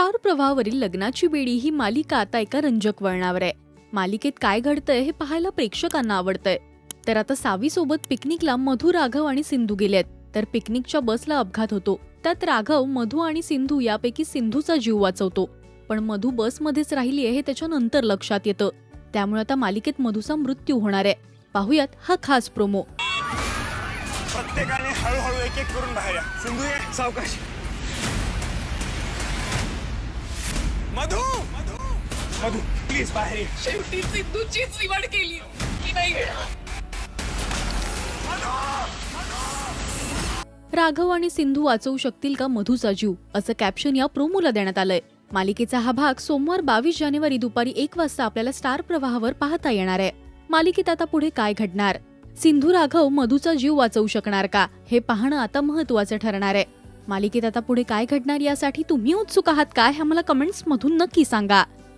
Star प्रवाहावरील लग्नाची बेडी ही मालिका आता एका रंजक वळणावर आहे. मालिकेत काय घडतंय हे पाहायला प्रेक्षकांना आवडतंय. तर आता सावी सोबत पिकनिकला मधु राघव आणि सिंधू गेलेत. तर पिकनिकच्या बसला अपघात होतो. त्यात राघव मधु आणि सिंधू यापैकी सिंधूचा जीव वाचवतो. पण मधु बसमध्येच राहिली आहे हे त्याच्या नंतर लक्षात येतं. त्यामुळे आता मालिकेत मधुचा मृत्यू होणार आहे. पाहुयात हा खास प्रोमो. प्रत्येकाने हळूहळू एक एक करून बाहेर सिंधू सावकाश. मधू प्लीज बाहेर ये. शेवटी सिद्धूचीच निवड केली. की नाही राघव आणि सिंधू वाचवू शकतील का मधुचा जीव? असं कॅप्शन या प्रोमोला देण्यात आलंय. मालिकेचा हा भाग सोमवार बावीस जानेवारी दुपारी एक वाजता आपल्याला स्टार प्रवाहावर पाहता येणार आहे. मालिकेत आता पुढे काय घडणार? सिंधू राघव मधुचा जीव वाचवू शकणार का? हे पाहणं आता महत्वाचं ठरणार आहे. मालिकेत आता पुढे काय घडणार यासाठी तुम्ही उत्सुक आहात काय हे मला कमेंट्स मधून नक्की सांगा.